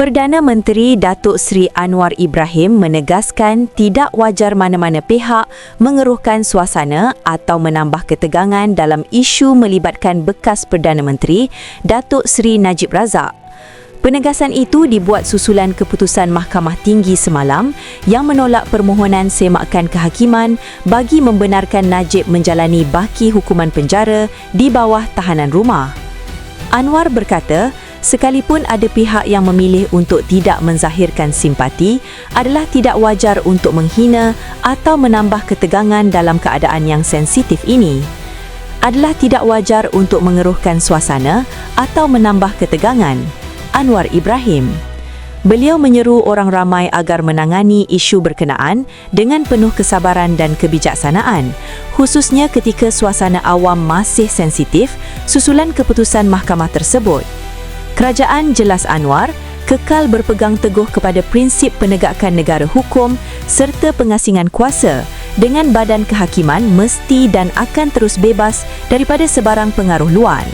Perdana Menteri Datuk Seri Anwar Ibrahim menegaskan tidak wajar mana-mana pihak mengeruhkan suasana atau menambah ketegangan dalam isu melibatkan bekas Perdana Menteri Datuk Seri Najib Razak. Penegasan itu dibuat susulan keputusan Mahkamah Tinggi semalam yang menolak permohonan semakan kehakiman bagi membenarkan Najib menjalani baki hukuman penjara di bawah tahanan rumah. Anwar berkata, sekalipun ada pihak yang memilih untuk tidak menzahirkan simpati, adalah tidak wajar untuk menghina atau menambah ketegangan dalam keadaan yang sensitif ini. Adalah tidak wajar untuk mengeruhkan suasana atau menambah ketegangan. Anwar Ibrahim Beliau menyeru orang ramai agar menangani isu berkenaan dengan penuh kesabaran dan kebijaksanaan, khususnya ketika suasana awam masih sensitif susulan keputusan mahkamah tersebut. Kerajaan jelas Anwar kekal berpegang teguh kepada prinsip penegakan negara hukum serta pengasingan kuasa dengan badan kehakiman mesti dan akan terus bebas daripada sebarang pengaruh luar.